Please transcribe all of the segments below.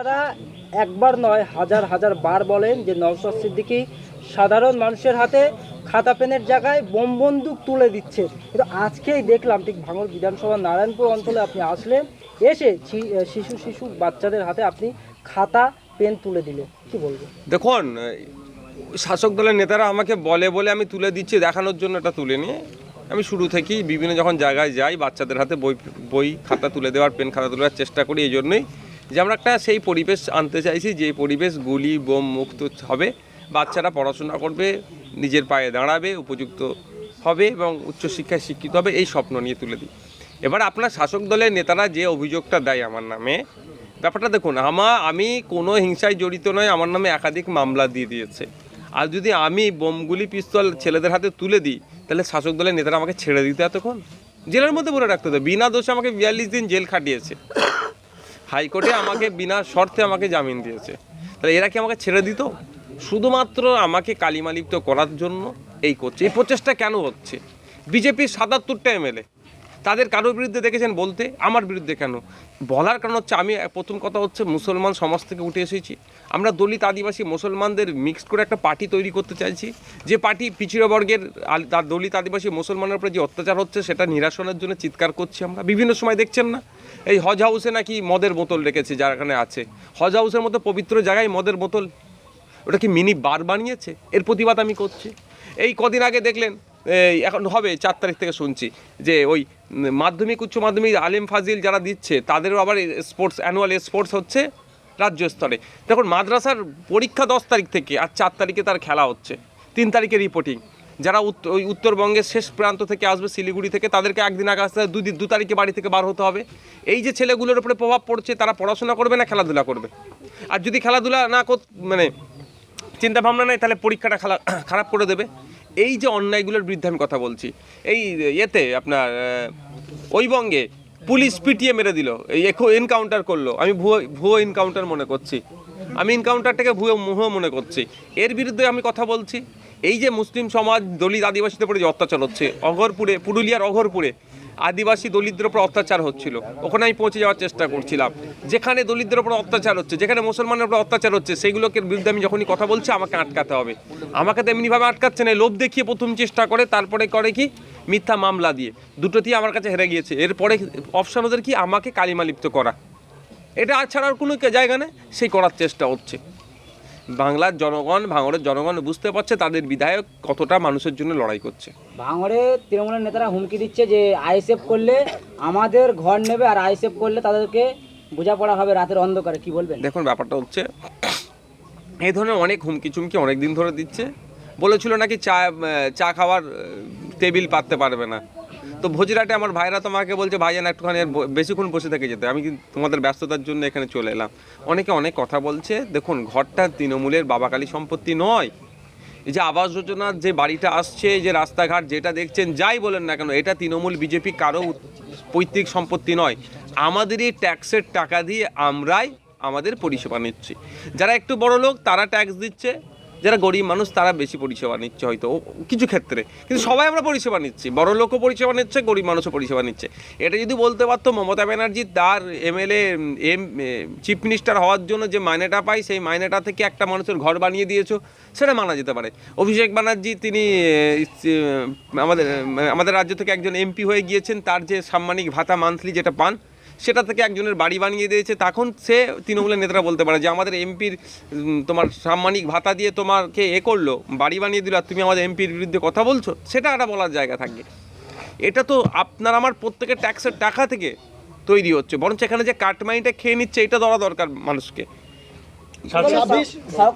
তারা একবার নয়, হাজার হাজার বার বলেন যে নওশাদ সিদ্দিকী সাধারণ মানুষের হাতে খাতা পেনের জায়গায় বোম বন্দুক তুলে দিচ্ছে। কিন্তু আজকেই দেখলাম ঠিক ভাঙর বিধানসভা নারায়ণপুর অঞ্চলে আপনি আসলেন, এসে শিশু শিশু, বাচ্চাদের হাতে আপনি খাতা, পেন তুলে দিলেন। কি বলব? দেখুন, শাসক দলের নেতারা আমাকে বলে বলে আমি তুলে দিচ্ছি, দেখানোর জন্য এটা তুলে নিয়ে আমি শুরু থেকেই বিভিন্ন যখন জায়গায় যাই, বাচ্চাদের হাতে বই বই, খাতা তুলে দেওয়ার, পেন খাতা তুলে দেওয়ার চেষ্টা করি, এই জন্যই যে আমরা একটা সেই পরিবেশ আনতে চাইছি, যে পরিবেশ গুলি, বোম মুক্ত হবে, বাচ্চারা পড়াশোনা করবে, নিজের পায়ে দাঁড়াবে, উপযুক্ত হবে এবং উচ্চশিক্ষায় শিক্ষিত হবে, এই স্বপ্ন নিয়ে তুলে দিই। এবার আপনার শাসক দলের নেতারা যে অভিযোগটা দেয় আমার নামে, ব্যাপারটা দেখুন, আমা, আমি কোনো হিংসায় জড়িত নয় আমার নামে একাধিক মামলা দিয়ে দিয়েছে। আর যদি আমি বোমগুলি, পিস্তল ছেলেদের হাতে তুলে দিই, তাহলে শাসক দলের নেতারা আমাকে ছেড়ে দিতে এতক্ষণ? জেলের মধ্যে বলে রাখতে হতো, বিনা দোষে আমাকে বিয়াল্লিশ দিন জেল খাটিয়েছে। হাইকোর্টে আমাকে বিনা শর্তে আমাকে জামিন দিয়েছে। তাহলে এরা কি আমাকে ছেড়ে দিত? শুধুমাত্র আমাকে কালিমালিপ্ত করার জন্য এই করছে। এই প্রচেষ্টা কেন হচ্ছে? বিজেপির সাতাত্তরটা এমএলএ। তাদের কারোর বিরুদ্ধে দেখেছেন বলতে? আমার বিরুদ্ধে কেন? বলার কারণ হচ্ছে আমি, প্রথম কথা হচ্ছে মুসলমান সমাজ থেকে উঠে এসেছি। আমরা দলিত আদিবাসী মুসলমানদের মিক্সড করে একটা পার্টি তৈরি করতে চাইছি। যে পার্টি পিছিয়ে বর্গের তার দলিত আদিবাসী মুসলমানের উপরে যে অত্যাচার হচ্ছে, সেটা নিরাসনের জন্য চিৎকার করছি আমরা। বিভিন্ন সময় দেখছেন না? এই হজ হাউসে নাকি মদের বোতল রেখেছে যার এখানে আছে। হজ হাউসের মতো পবিত্র জায়গায় মদের বোতল। ওটা কি মিনি বার বানিয়েছে? এর প্রতিবাদ আমি করছি। এই কদিন আগে দেখলেন এখন হবে চার তারিখ থেকে শুনছি যে ওই মাধ্যমিক, উচ্চ মাধ্যমিক আলেম ফাজিল যারা দিচ্ছে, তাদেরও আবার স্পোর্টস অ্যানুয়াল স্পোর্টস হচ্ছে রাজ্য স্তরে। দেখুন, মাদ্রাসার পরীক্ষা দশ তারিখ থেকে আর চার তারিখে তার খেলা হচ্ছে, তিন তারিখে রিপোর্টিং যারা ওই উত্তরবঙ্গের শেষ প্রান্ত থেকে আসবে, শিলিগুড়ি থেকে, তাদেরকে একদিন আগে আসতে দুদিন দু তারিখে বাড়ি থেকে বার হতে হবে। এই যে ছেলেগুলোর উপরে প্রভাব পড়ছে, তারা পড়াশোনা করবে না, খেলাধুলা করবে? আর যদি খেলাধুলা না কর মানে চিন্তা ভাবনা নেই, তাহলে পরীক্ষাটা খারাপ করে দেবে। এই যে অন্যায়গুলোর বিরুদ্ধে আমি কথা বলছি, এই ইয়েতে আপনার ওই বঙ্গে পুলিশ পিটিয়ে মেরে দিল, এই এনকাউন্টার করল। আমি ভুয়ো ভুয়ো এনকাউন্টার মনে করছি। আমি এনকাউন্টারটাকে ভুয়ো মুহ মনে করছি। এর বিরুদ্ধে আমি কথা বলছি। এই যে মুসলিম সমাজ, দলিত, আদিবাসীদের উপরে যে অত্যাচার হচ্ছে, অঘরপুরে, পুরুলিয়ার অঘরপুরে আদিবাসী দলিতদের উপর অত্যাচার হচ্ছিল। ওখানে আমি পৌঁছে যাওয়ার চেষ্টা করছিলাম। যেখানে দলিতদের উপর অত্যাচার হচ্ছে, যেখানে মুসলমানের উপর অত্যাচার হচ্ছে সেইগুলোকে বিরুদ্ধে আমি যখনই কথা বলছি, আমাকে আটকাতে হবে। আমাকে তো এমনিভাবে আটকাচ্ছে না, লোভ দেখিয়ে প্রথম চেষ্টা করে, তারপরে করে কি? মিথ্যা মামলা দিয়ে। দুটোতেই আমার কাছে হেরে গিয়েছে। এরপরে অপশান ওদের কি? আমাকে কালিমালিপ্ত করা। এটা আর ছাড়ার কোনো জায়গা নেই, সেই করার চেষ্টা হচ্ছে। বাংলার জনগণ ভাঙড়ের জনগণ বুঝতে পারছে তাদের বিধায়ক কতটা মানুষের জন্য লড়াই করছে। ভাঙড়ে তৃণমূলের নেতারা হুমকি দিচ্ছে যে আইএসএফ করলে আমাদের ঘর নেবে আর আইএসএফ করলে তাদেরকে বোঝাপড়া হবে রাতের অন্ধকারে কি বলবেন? দেখুন ব্যাপারটা হচ্ছে এই ধরনের অনেক হুমকি চুমকি অনেক দিন ধরে দিচ্ছে। বলেছিল নাকি চা চা খাওয়ার টেবিল পাততে পারবে না। তো ভোজরাটে আমার ভাইরা তো আমাকে বলছে ভাইজান একটুখানি বেশিক্ষণ বসে থেকে যেতে। আমি তোমাদের ব্যস্ততার জন্য এখানে চলে এলাম। অনেকে অনেক কথা বলছে। দেখুন, ঘরটা তৃণমূলের বাবাকালী সম্পত্তি নয়। এই যে আবাস যোজনার যে বাড়িটা আসছে যে রাস্তাঘাট যেটা দেখছেন, যাই বলেন না কেন, এটা তৃণমূল বিজেপি কারও পৈতৃক সম্পত্তি নয়। আমাদেরই ট্যাক্সের টাকা দিয়ে আমরাই আমাদের পরিষেবা নিচ্ছি। যারা একটু বড় লোক তারা ট্যাক্স দিচ্ছে। যারা গরিব মানুষ, তারা বেশি পরিষেবা নিচ্ছে হয়তো কিছু ক্ষেত্রে। কিন্তু সবাই আমরা পরিষেবা নিচ্ছি। বড় লোকও পরিষেবা নিচ্ছে, গরিব মানুষও পরিষেবা নিচ্ছে। এটা যদি বলতে পারতো, মমতা ব্যানার্জি তার এমএলএ এম চিফ মিনিস্টার হওয়ার জন্য যে মাইনেটা পায়, সেই মাইনেটা থেকে একটা মানুষের ঘর বানিয়ে দিয়েছ, সেটা মানা যেতে পারে। অভিষেক ব্যানার্জি, তিনি আমাদের আমাদের রাজ্য থেকে একজন এমপি হয়ে গিয়েছেন, তার যে সাম্মানিক ভাতা মান্থলি যেটা পান সেটা থেকে একজনের বাড়ি বানিয়ে দিয়েছে তখন সে তৃণমূলের নেতারা বলতে পারে যে আমাদের এমপির তোমার সাম্মানিক ভাতা দিয়ে তোমাকে এ করল বাড়ি বানিয়ে দিল আর তুমি আমাদের এমপির বিরুদ্ধে কথা বলছো সেটা একটা বলার জায়গা থাকবে এটা তো আপনার আমার প্রত্যেকের ট্যাক্সের টাকা থেকে তৈরি হচ্ছে বরঞ্চ এখানে যে কাটমাইটা খেয়ে নিচ্ছে এটা ধরা দরকার মানুষকে।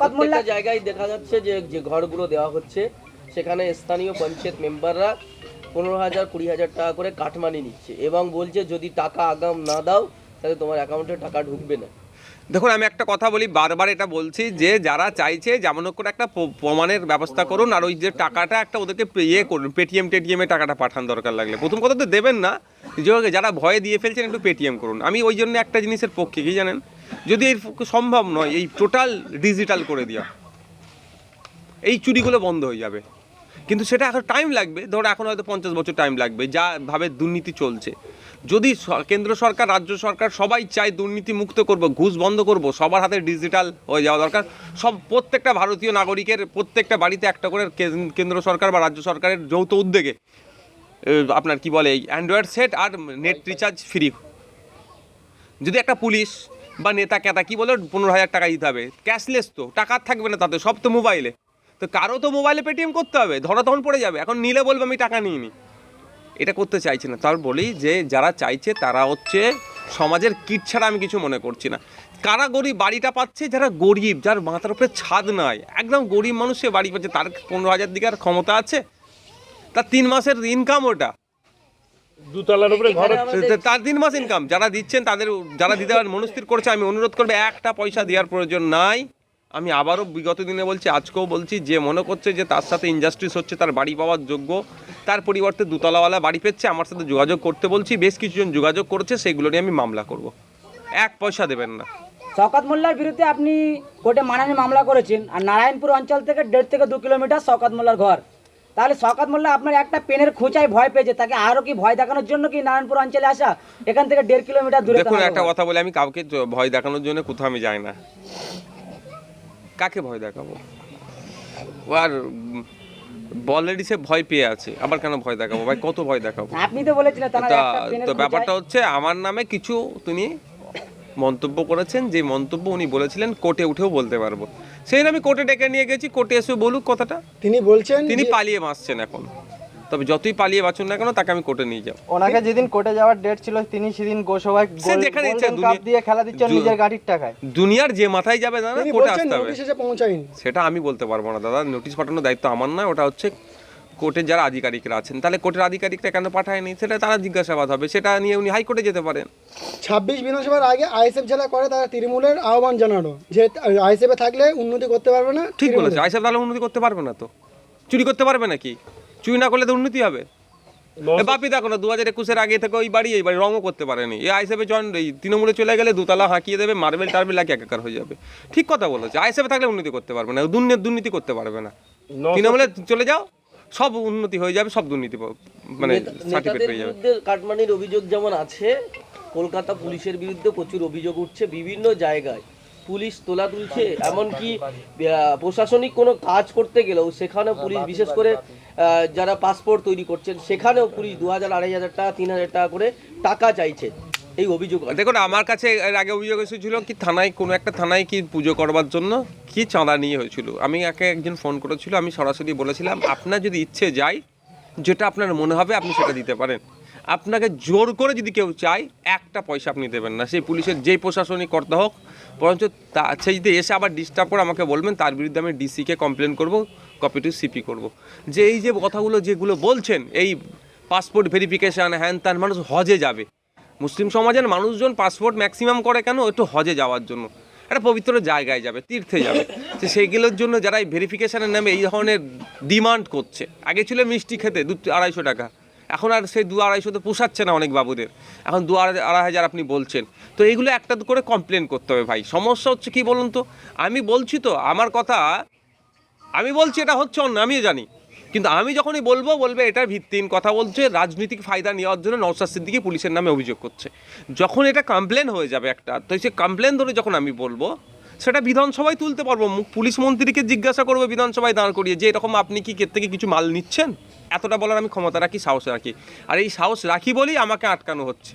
প্রত্যেকটা জায়গায় দেখা যাচ্ছে যে যে ঘরগুলো দেওয়া হচ্ছে সেখানে স্থানীয় পঞ্চায়েত মেম্বাররা পনেরো হাজার, কুড়ি হাজার টাকা করে কাটমানি নিচ্ছে এবং বলছে যদি টাকা আগাম না দাও, তাহলে তোমার অ্যাকাউন্টে টাকা ঢুকবে না। দেখুন, আমি একটা কথা বলি, বারবার এটা বলছি যে যারা চাইছে যেমন করে একটা প্রমাণের ব্যবস্থা করুন আর ওই যে টাকাটা একটা ওদেরকে ইয়ে করুন পেটিএম টেটিএমে টাকাটা পাঠান দরকার লাগলে। প্রথম কথা তো দেবেন না, যে যারা ভয়ে দিয়ে ফেলছেন একটু পেটিএম করুন। আমি ওই জন্য একটা জিনিসের পক্ষে, কি জানেন? যদি পক্ষে সম্ভব নয়, এই টোটাল ডিজিটাল করে দেওয়া, এই চুরিগুলো বন্ধ হয়ে যাবে। কিন্তু সেটা এখন টাইম লাগবে। ধরো এখন হয়তো পঞ্চাশ বছর টাইম লাগবে, যা ভাবে দুর্নীতি চলছে। যদি কেন্দ্র সরকার, রাজ্য সরকার সবাই চায় দুর্নীতি মুক্ত করব, ঘুষ বন্ধ করব, সবার হাতে ডিজিটাল হয়ে যাওয়া দরকার। সব প্রত্যেকটা ভারতীয় নাগরিকের প্রত্যেকটা বাড়িতে একটা করে কেন- কেন্দ্র সরকার বা রাজ্য সরকারের যৌথ উদ্যোগে আপনার কি বলে অ্যান্ড্রয়েড সেট আর নেট রিচার্জ ফ্রি যদি একটা পুলিশ বা নেতা কেতা কি বলে, পনেরো হাজার টাকা দিতে হবে। ক্যাশলেস তো, টাকা থাকবে না তাতে, সব তো মোবাইলে তো কারও তো মোবাইলে পেটিএম করতে হবে ধরা তখন পড়ে যাবে এখন নিলে বলবে আমি টাকা নিইনি। এটা করতে চাইছি না তার বলি যে যারা চাইছে তারা হচ্ছে সমাজের কিট ছাড়া আমি কিছু মনে করছি না। কারা গরিব বাড়িটা পাচ্ছে যারা গরিব যার মাথার উপরে ছাদ নাই একদম গরিব মানুষ সে বাড়ি পাচ্ছে তার পনেরো হাজার দিকে আর ক্ষমতা আছে তার তিন মাসের ইনকাম ওটা। দুতলার উপরে ঘর তার তিন মাস ইনকাম যারা দিচ্ছেন তাদের যারা দিতে পারেন মনস্থির করছে আমি অনুরোধ করব একটা পয়সা দেওয়ার প্রয়োজন নাই। আমি আবারও বিগত দিনে বলছি আজকেও বলছি যে মনে করছে যে তার সাথে ইনজাস্টিস হচ্ছে তার বাড়ি পাওয়ার যোগ্য তার পরিবর্তে দুতলাওয়ালা বাড়ি পেচ্ছে আমার সাথে যোগাযোগ করতে বলছি বেশ কিছুজন যোগাযোগ করেছে সেগুলো নিয়ে আমি মামলা করব। এক পয়সা দেবেন না। শওকত মোল্লার বিরুদ্ধে আপনি কোর্টে মানহানি মামলা করেছেন আর নারায়ণপুর অঞ্চল থেকে দেড় থেকে দু কিলোমিটার শওকত মোল্লার ঘর। তাহলে শওকত মোল্লা আপনার একটা পেনের খোঁচায় ভয় পেয়েছে তাকে আরও কি ভয় দেখানোর জন্য কি নারায়ণপুর অঞ্চলে আসা? এখান থেকে দেড় কিলোমিটার দূরে দেখুন একটা কথা বলে আমি কাউকে ভয় দেখানোর জন্য কোথাও আমি যাই না। কাকে ভয় দেখাবো? আর অলরেডি সে ভয় পেয়ে আছে। আবার কেন ভয় দেখাবো? ভাই কত ভয় দেখাবো? আপনি তো বলেছিলেন তো ব্যাপারটা হচ্ছে আমার নামে কিছু তিনি মন্তব্য করেছেন যে মন্তব্য উনি বলেছিলেন কোর্টে উঠেও বলতে পারব। সেই আমি কোর্টে ডেকে নিয়ে গেছি কোর্টে এসে বলুক কথাটা। তিনি বলছেন তিনি পালিয়ে মাসছেন এখন। তবে যতই পালিয়ে বাঁচুন না কেন তাকে আমি কোর্টে নিয়ে যাব। ওনাকে যেদিন কোর্টে যাওয়ার ডেট ছিল তিনি সেদিন গোসভায় যেখানে ইচ্ছা দিয়ে খেলা দিচ্ছেন নিজের গাড়ির টাকায়। দুনিয়ার যে মাথায় যাবে না তিনি কোর্টে আসতে হবে। সেটা আমি বলতে পারব না দাদা নোটিশ পাঠানোর দায়িত্ব আমার নয় ওটা হচ্ছে কোর্টের যারা আধিকারিকরা আছেন। তাহলে কোর্টের আধিকারিকরা কেন পাঠায়নি? সেটা তারা জিজ্ঞাসাবাদ হবে সেটা নিয়ে উনি হাইকোর্টে যেতে পারেন। ছাব্বিশ বিধানসভার আগে আইএসএফ জেলা করে তারা তৃণমূলের আহ্বান জানানো যে আইএসএফে থাকলে উন্নতি করতে পারবে না ঠিক বলেছে আইসাব তাহলে উন্নতি করতে পারবে না তো? চুরি করতে পারবে নাকি? চুরি না করলে তো উন্নতি হবে। বাপি দেখো না দু হাজার একুশের আগে থেকে ওই বাড়ি এই বাড়ি রঙও করতে পারেনি। এই আইসেফে জয়েন এই তৃণমূলে চলে গেলে দুতলা হাঁকিয়ে দেবে মার্বেল টার্বেল এক একাকার হয়ে যাবে। ঠিক কথা বলেছে আইসেফে থাকলে উন্নতি করতে পারবে না দুর্নীতি দুর্নীতি করতে পারবে না। তৃণমূলে চলে যাও সব উন্নতি হয়ে যাবে সব দুর্নীতি মানে সার্টিফিকেট পেয়ে যাবে। কাটমানির অভিযোগ যেমন আছে কলকাতা পুলিশের বিরুদ্ধে প্রচুর অভিযোগ উঠছে বিভিন্ন জায়গায়। পুলিশ তোলা তুলছে এমনকি প্রশাসনিক কোনো কাজ করতে গেলেও সেখানেও পুলিশ বিশেষ করে যারা পাসপোর্ট তৈরি করছেন সেখানেও পুলিশ দু হাজার আড়াই হাজার টাকা তিন হাজার টাকা করে টাকা চাইছে এই অভিযোগ দেখুন আমার কাছে এর আগে অভিযোগ এসেছিল কি থানায় কোনো একটা থানায় কি পুজো করবার জন্য কি চাঁদা নিয়ে হয়েছিল? আমি একে একজন ফোন করেছিল আমি সরাসরি বলেছিলাম আপনার যদি ইচ্ছে যায় যেটা আপনার মনে হবে আপনি সেটা দিতে পারেন। আপনাকে জোর করে যদি কেউ চায়, একটা পয়সা আপনি দেবেন না। সেই পুলিশের যেই প্রশাসনিক কর্তা হোক, বরঞ্চ তা, সে যদি এসে আবার ডিস্টার্ব করে আমাকে বলবেন, তার বিরুদ্ধে আমি ডিসিকে কমপ্লেন করব কপি টু সিপি করব। যে এই যে কথাগুলো যেগুলো বলছেন, এই পাসপোর্ট ভেরিফিকেশান হ্যান ত্যান, মানুষ হজে যাবে। মুসলিম সমাজের মানুষজন পাসপোর্ট ম্যাক্সিমাম করে কেন? একটু হজে যাওয়ার জন্য। একটা পবিত্র জায়গায় যাবে, তীর্থে যাবে। তো সেইগুলোর জন্য যারা এই ভেরিফিকেশনের নামে এই ধরনের ডিমান্ড করছে, আগে ছিল মিষ্টি খেতে দু আড়াইশো টাকা, এখন আর সেই দু আড়াইশো তো পোষাচ্ছে না অনেক বাবুদের, এখন দু আড়াই হাজার আপনি বলছেন। তো এইগুলো একটা করে কমপ্লেন করতে হবে ভাই। সমস্যা হচ্ছে কি বলুন তো? আমি বলছি তো, আমার কথা, আমি বলছি এটা হচ্ছে অন্য, আমিও জানি। কিন্তু আমি যখনই বলব, বলবে এটার ভিত্তিহীন কথা বলছে, রাজনৈতিক ফায়দা নেওয়ার জন্য নওশাদ সিদ্দিকি পুলিশের নামে অভিযোগ করছে। যখন এটা কমপ্লেন হয়ে যাবে একটা, তো সে কমপ্লেন ধরে যখন আমি বলব, সেটা বিধানসভায় তুলতে পারব। পুলিশ মন্ত্রীকে জিজ্ঞাসা করব বিধানসভায় দাঁড় করিয়ে যে এরকম আপনি কি এর থেকে কিছু মাল নিচ্ছেন? এতটা বলার আমি ক্ষমতা রাখি, সাহস রাখি। আর এই সাহস রাখি বলেই আমাকে আটকানো হচ্ছে।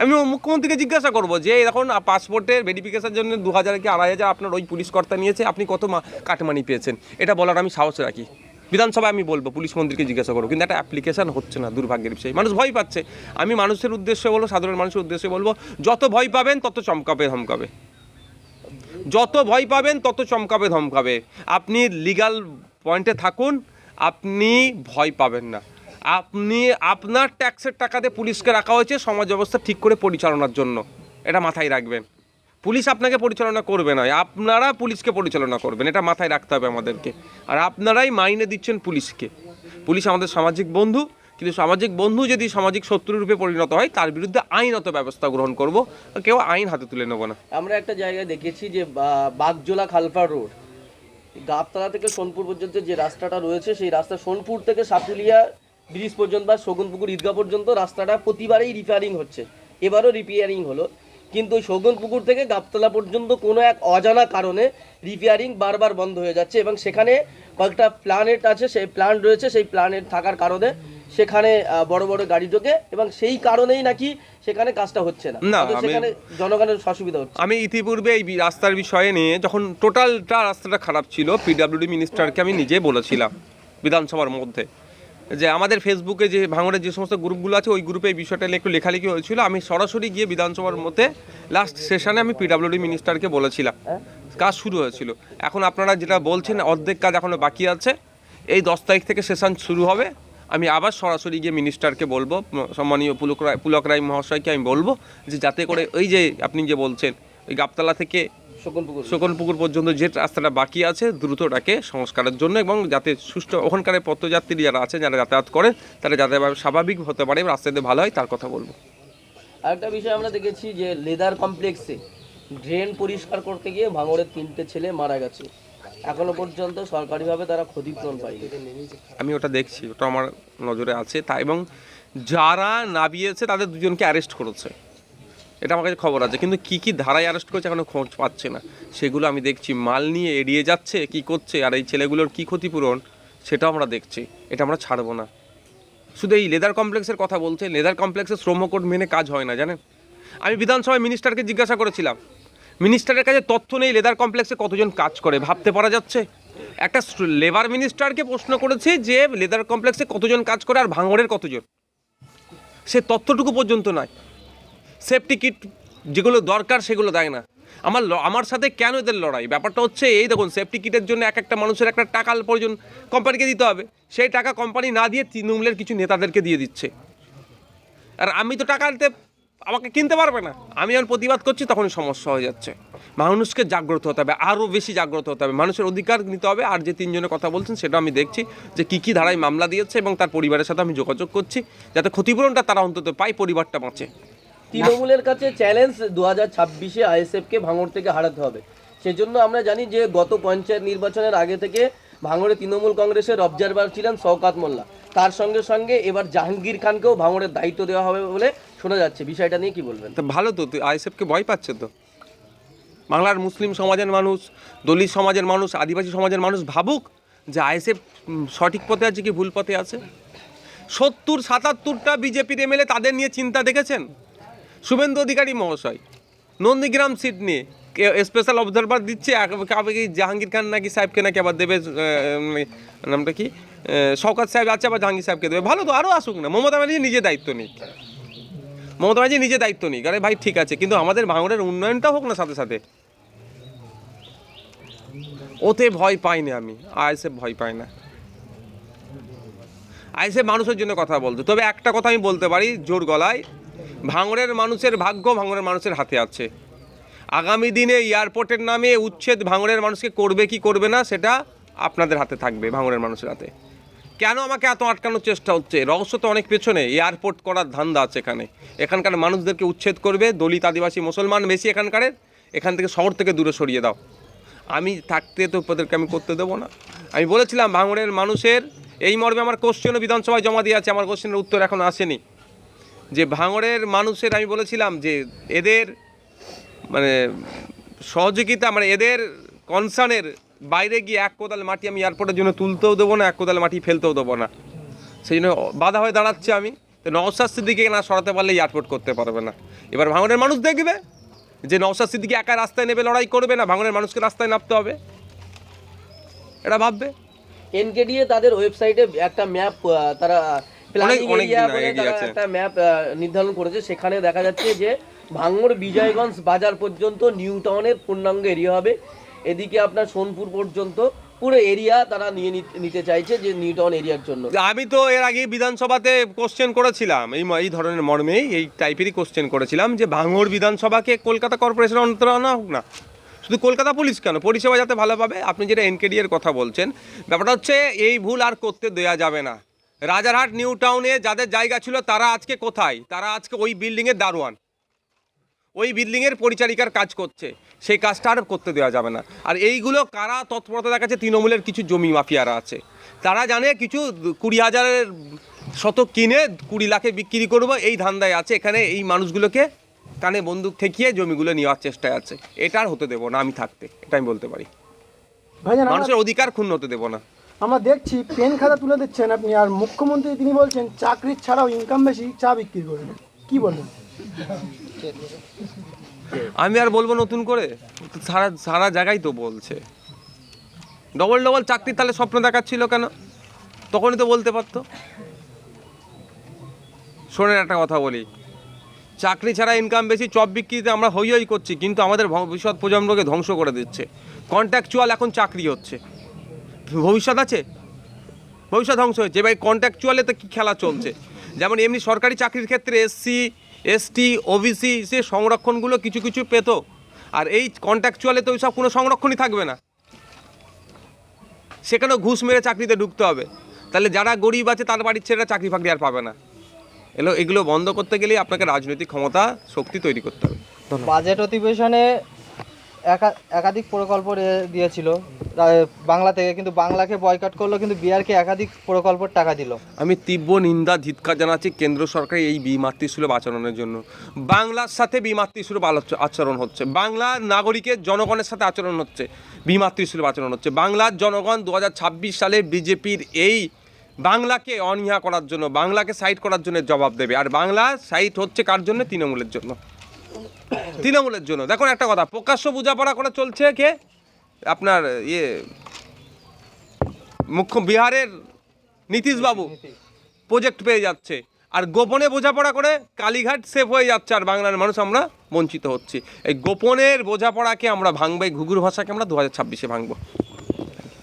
আমি মুখ্যমন্ত্রীকে জিজ্ঞাসা করব যে এখন পাসপোর্টের ভেরিফিকেশনের জন্য দু হাজার কি আড়াই হাজার আপনার ওই পুলিশ কর্তা নিয়েছে? আপনি কত কাটমানি পেয়েছেন? এটা বলার আমি সাহস রাখি। বিধানসভায় আমি বলব, পুলিশ মন্ত্রীকে জিজ্ঞাসা করব কিন্তু একটা অ্যাপ্লিকেশন হচ্ছে না, দুর্ভাগ্যের বিষয়। মানুষ ভয় পাচ্ছে। আমি মানুষের উদ্দেশ্যে বলব, সাধারণ মানুষের উদ্দেশ্যে বলব, যত ভয় পাবেন, তত চমকাবে, ধমকাবে। যত ভয় পাবেন, তত চমকাবে, ধমকাবে। আপনি লিগাল পয়েন্টে থাকুন, আপনি ভয় পাবেন না। আপনি, আপনার ট্যাক্সের টাকাতে পুলিশকে রাখা হয়েছে, সমাজ ব্যবস্থা ঠিক করে পরিচালনার জন্য। এটা মাথায় রাখবেন। পুলিশ আপনাকে পরিচালনা করবে না, আপনারা পুলিশকে পরিচালনা করবেন, এটা মাথায় রাখতে হবে আমাদেরকে। আর আপনারাই মাইনে দিচ্ছেন পুলিশকে। পুলিশ আমাদের সামাজিক বন্ধু, কিন্তু সামাজিক বন্ধু যদি সামাজিক শত্রুরূপে পরিণত হয়, তার বিরুদ্ধে আইনত ব্যবস্থা গ্রহণ করব কেউ আইন হাতে তুলে নেব না। আমরা একটা জায়গায় দেখেছি যে বাগজোলা খালপা রোড। গাবতলা থেকে সোনপুর পর্যন্ত যে রাস্তাটা রয়েছে, সেই রাস্তা সোনপুর থেকে সাপুলিয়া ব্রিজ পর্যন্ত বা শগুনপুকুর ঈদগাহ পর্যন্ত রাস্তাটা প্রতিবারেই রিপেয়ারিং হচ্ছে। এবারও রিপেয়ারিং হলো। কিন্তু ওই পুকুর থেকে গাবতলা পর্যন্ত কোনো এক অজানা কারণে রিপেয়ারিং বারবার বন্ধ হয়ে যাচ্ছে এবং সেখানে কয়েকটা প্ল্যানেট আছে সেই প্ল্যান রয়েছে সেই প্ল্যানেট থাকার কারণে সেখানে বড় বড় গাড়ি ঢোকে এবং সেই কারণেই নাকি সেখানে কাজটা হচ্ছে না। না, সেখানে জনগণের অসুবিধা হচ্ছে। আমি ইতিপূর্বে এই রাস্তার বিষয়ে নিয়ে যখন টোটালটা রাস্তাটা খারাপ ছিল পিডাব্লিউডি মিনিস্টারকে আমি নিজে বলেছিলাম বিধানসভার মধ্যে। যে আমাদের ফেসবুকে যে ভাঙড়ের যে সমস্ত গ্রুপগুলো আছে, ওই গ্রুপে এই বিষয়টা একটু লেখালেখি হয়েছিল। আমি সরাসরি গিয়ে বিধানসভার মধ্যে লাস্ট সেশনে আমি পিডাব্লিউডি মিনিস্টারকে বলেছিলাম। কাজ শুরু হয়েছিল। এখন আপনারা যেটা বলছেন, অর্ধেক কাজ এখনও বাকি আছে। এই দশ তারিখ থেকে সেশন শুরু হবে। আমি আবার সরাসরি গিয়ে মিনিস্টারকে বলব, সম্মানীয় পুলক রায় পুলক রায় মহাশয়কে আমি বলব যে, যাতে করে ওই যে আপনি যে বলছেন, ওই গাবতলা থেকে শকুনপুকুর। পর্যন্ত যে রাস্তাটা বাকি আছে দ্রুতটাকে সংস্কারের জন্য এবং যাতে সুষ্ঠু ওখানকার পথযাত্রী যারা আছে যারা যাতায়াত করেন তারা যাতে স্বাভাবিক হতে পারে এবং রাস্তাতে ভালো হয় তার কথা বলব। আরেকটা বিষয় আমরা দেখেছি যে লেদার কমপ্লেক্সে ড্রেন পরিষ্কার করতে গিয়ে ভাঙড়ের তিনটে ছেলে মারা গেছে। এখনও পর্যন্ত সরকারিভাবে তারা ক্ষতিপূরণ পায়নি। আমি ওটা দেখছি ওটা আমার নজরে আছে। তা এবং যারা নাবিয়েছে তাদের দুজনকে অ্যারেস্ট করেছে। এটা আমার কাছে খবর আছে। কিন্তু কি কি ধারায় অ্যারেস্ট করছে এখনও খোঁজ পাচ্ছে না। সেগুলো আমি দেখছি। মাল নিয়ে এড়িয়ে যাচ্ছে, কি করছে, আর এই ছেলেগুলোর কি ক্ষতিপূরণ সেটাও আমরা দেখছি। এটা আমরা ছাড়বো না। শুধু এই লেদার কমপ্লেক্সের কথা বলছে। লেদার কমপ্লেক্সে শ্রম কোড মেনে কাজ হয় না, জানেন? আমি বিধানসভায় মিনিস্টারকে জিজ্ঞাসা করেছিলাম। মিনিস্টারের কাছে তথ্য নেই লেদার কমপ্লেক্সে কতজন কাজ করে, ভাবতে পারা যাচ্ছে? একটা লেবার মিনিস্টারকে প্রশ্ন করেছে যে লেদার কমপ্লেক্সে কতজন কাজ করে আর ভাঙড়ের কতজন? সে তথ্যটুকু পর্যন্ত নয়। সেফটি কিট যেগুলো দরকার সেগুলো দেয় না। আমার আমার সাথে কেন এদের লড়াই? ব্যাপারটা হচ্ছে এই দেখুন, সেফটি কিটের জন্য এক একটা মানুষের একটা টাকা প্রয়োজন কোম্পানিকে দিতে হবে। সেই টাকা কোম্পানি না দিয়ে তৃণমূলের কিছু নেতাদেরকে দিয়ে দিচ্ছে। আর আমি তো টাকা আনতে আমাকে কিনতে পারবে না। আমি যখন প্রতিবাদ করছি তখনই সমস্যা হয়ে যাচ্ছে। মানুষকে জাগ্রত হতে হবে আরও বেশি জাগ্রত হতে হবে। মানুষের অধিকার নিতে হবে। আর যে তিনজনের কথা বলছেন সেটা আমি দেখছি যে কী কী ধারায় মামলা দিয়েছে এবং তার পরিবারের সাথে আমি যোগাযোগ করছি যাতে ক্ষতিপূরণটা তারা অন্তত পায়, পরিবারটা বাঁচে। তৃণমূলের কাছে চ্যালেঞ্জ দু হাজার ছাব্বিশে আইএসএফকে ভাঙড় থেকে হারাতে হবে। সেজন্য আমরা জানি যে গত পঞ্চায়েত নির্বাচনের আগে থেকে ভাঙড়ে তৃণমূল কংগ্রেসের অবজারভার ছিলেন শওকাত মোল্লা। তার সঙ্গে সঙ্গে এবার জাহাঙ্গীর খানকেও ভাঙড়ের দায়িত্ব দেওয়া হবে বলে শোনা যাচ্ছে। বিষয়টা নিয়ে কি বলবেন? তো ভালো তো, তুই আইএসএফকে ভয় পাচ্ছে তো? বাংলার মুসলিম সমাজের মানুষ, দলিত সমাজের মানুষ, আদিবাসী সমাজের মানুষ ভাবুক যে আইএসএফ সঠিক পথে আছে কি ভুল পথে আছে? সত্তর সাতাত্তরটা বিজেপির এমএলএ তাদের নিয়ে চিন্তা দেখেছেন? শুভেন্দু অধিকারী মহাশয়, নন্দীগ্রাম সিট নিয়ে স্পেশাল অবজারভার দিচ্ছে কাবে কি জাহাঙ্গীর খান নাকি সাহেবকে নাকি আবার দেবে নামটা কি? শওকত সাহেব আছে আবার জাহাঙ্গীর সাহেবকে দেবে। ভালো তো আরও আসুক না। মমতা ব্যানার্জি নিজে দায়িত্ব নিক। মমতা ব্যানার্জি নিজে দায়িত্ব নিক। আরে ভাই, ঠিক আছে, কিন্তু আমাদের ভাঙড়ের উন্নয়নটা হোক না সাথে সাথে। ওতে ভয় পাইনি আমি। আইএসএফ ভয় পাই না। আইএসএফ মানুষের জন্য কথা বলতো তবে একটা কথা আমি বলতে পারি, জোর গলায় ভাঙড়ের মানুষের ভাগ্য ভাঙড়ের মানুষের হাতে আছে। আগামী দিনে এয়ারপোর্টের নামে উচ্ছেদ ভাঙড়ের মানুষকে করবে কি করবে না, সেটা আপনাদের হাতে থাকবে ভাঙড়ের মানুষের হাতে। কেন আমাকে এত আটকানোর চেষ্টা হচ্ছে? রহস্য তো অনেক পেছনে, এয়ারপোর্ট করার ধান্দা আছে এখানে। এখানকার মানুষদেরকে উচ্ছেদ করবে, দলিত আদিবাসী মুসলমান বেশি এখানকারের, এখান থেকে শহর থেকে দূরে সরিয়ে দাও। আমি থাকতে তো ওদেরকে আমি করতে দেবো না। আমি বলেছিলাম, ভাঙড়ের মানুষের, এই মর্মে আমার কোশ্চেনও বিধানসভায় জমা দিয়ে আছে, আমার কোশ্চেনের উত্তর এখন আসেনি। যে ভাঙড়ের মানুষের, আমি বলেছিলাম যে এদের মানে সহযোগিতা মানে এদের কনসার্নের বাইরে গিয়ে এক কোদাল মাটি আমি এয়ারপোর্টের জন্য তুলতেও দেবো না, এক কোদাল মাটি ফেলতেও দেবো না। সেই জন্য বাধা হয়ে দাঁড়াচ্ছে আমি। তো নওসাদ সিদ্দিকে না সরাতে পারলে এয়ারপোর্ট করতে পারবে না। এবার ভাঙনের মানুষ দেখবে যে নওসাদ সিদ্দিকি একা রাস্তায় নেবে, লড়াই করবে না ভাঙনের মানুষকে রাস্তায় নামতে হবে। এটা ভাববে। এনকেডিএ তাদের ওয়েবসাইটে একটা ম্যাপ তারা প্ল্যানিং এরিয়া বলে তারা একটা ম্যাপ নির্ধারণ করেছে। সেখানে দেখা যাচ্ছে যে ভাঙড় বিজয়গঞ্জ বাজার পর্যন্ত নিউ টাউনের পূর্ণাঙ্গ এরিয়া হবে। এদিকে আপনার সোনপুর পর্যন্ত পুরো এরিয়া তারা নিয়ে নিতে- চাইছে যে নিউ টাউন এরিয়ার জন্য। আমি তো এর আগে বিধানসভাতে কোশ্চেন করেছিলাম। এই এই ধরনের মর্মেই এই টাইপেরই কোশ্চেন করেছিলাম যে ভাঙড় বিধানসভাকে কলকাতা কর্পোরেশনের অন্তর আনা হোক না। শুধু কলকাতা পুলিশ কেন? পরিষেবা যাতে ভালো পাবে। আপনি যেটা এনকেডি এর কথা বলছেন ব্যাপারটা হচ্ছে এই ভুল আর করতে দেয়া যাবে না। রাজারহাট নিউ টাউনে যাদের জায়গা ছিল তারা আজকে কোথায়? তারা আজকে ওই বিল্ডিংয়ের দারোয়ান। ওই বিল্ডিংয়ের পরিচারিকার কাজ করছে। সেই কাজটা আর করতে দেওয়া যাবে না। আর এইগুলো কারা তৎপরতা দেখাচ্ছে তৃণমূলের কিছু জমি মাফিয়ারা আছে। তারা জানে কিছু কুড়ি হাজারের শতক কিনে কুড়ি লাখে বিক্রি করব এই ধান্দায় আছে। এখানে এই মানুষগুলোকে কানে বন্দুক ঠেকিয়ে জমিগুলো নেওয়ার চেষ্টায় আছে। এটা আর হতে দেবো না আমি থাকতে। এটা আমি বলতে পারি। মানুষের অধিকার ক্ষুণ্ণ হতে দেবো না। আমরা দেখছি পেন খাতা তুলে দিচ্ছেন আপনি, আর মুখ্যমন্ত্রী তিনি বলছেন, চাকরির ছাড়াও ইনকাম বেশি, চা বিক্রি করে কি বলবেন? আমি আর বলব নতুন করে? সারা সারা জায়গায় তো বলছে। ডবল ডবল চাকরি তাহলে স্বপ্ন দেখাচ্ছিল কেন? তখনই তো বলতে পারতো। শোনেন একটা কথা বলি। চাকরি ছাড়া ইনকাম বেশি, চপ বিক্রিতে আমরা হই হই করছি, কিন্তু আমাদের ভবিষ্যৎ প্রজন্মকে ধ্বংস করে দিচ্ছে। কন্ট্রাকচুয়াল এখন চাকরি হচ্ছে। ভবিষ্যৎ আছে? ভবিষ্যৎ ধ্বংস হয়েছে। এবার কন্ট্রাকচুয়ালে তো কী খেলা চলছে? যেমন এমনি সরকারি চাকরির ক্ষেত্রে এসসি এসটি ওবিসি সে সংরক্ষণগুলো কিছু কিছু পেত। আর এই কন্ট্রাকচুয়ালে তো ওইসব কোনো সংরক্ষণই থাকবে না। সেখানেও ঘুষ মেরে চাকরিতে ঢুকতে হবে? তাহলে যারা গরিব আছে, তার বাড়ির ছেলেরা চাকরি ফাকরি আর পাবে না। এগুলো এগুলো বন্ধ করতে গেলে আপনাকে রাজনৈতিক ক্ষমতা, শক্তি তৈরি করতে হবে। বাজেট অধিবেশনে একা- একাধিক প্রকল্প দিয়েছিল। বাংলা থেকে কিন্তু বাংলাকে বয়কট করল, কিন্তু বিহারকে একাধিক প্রকল্পের টাকা দিল। আমি তীব্র নিন্দা, ধিৎকার জানাচ্ছি কেন্দ্র সরকার এই বিমাতৃসুলভ আচরণের জন্য। বাংলার সাথে বিমাতৃসুলভ আচরণ হচ্ছে। বাংলার নাগরিকের জনগণের সাথে আচরণ হচ্ছে বিমাতৃসুলভ আচরণ হচ্ছে। বাংলার জনগণ দু হাজার ছাব্বিশ সালে বিজেপির এই বাংলাকে অনীহা করার জন্য, বাংলাকে সাইড করার জন্য জবাব দেবে। আর বাংলা সাইড হচ্ছে কার জন্য? তৃণমূলের জন্য। তৃণমূলের জন্য। দেখুন একটা কথা, প্রকাশ্য বোঝাপড়া করে চলছে কে? আপনার ইয়ে মুখ্য বিহারের নীতিশবাবু প্রজেক্ট পেয়ে যাচ্ছে। আর গোপনে বোঝাপড়া করে কালীঘাট সেফ হয়ে যাচ্ছে আর বাংলার মানুষ আমরা বঞ্চিত হচ্ছি। এই গোপনের বোঝাপড়াকে আমরা ভাঙবো এই ঘুঘুর ভাষাকে আমরা দু হাজার ছাব্বিশে ভাঙবো।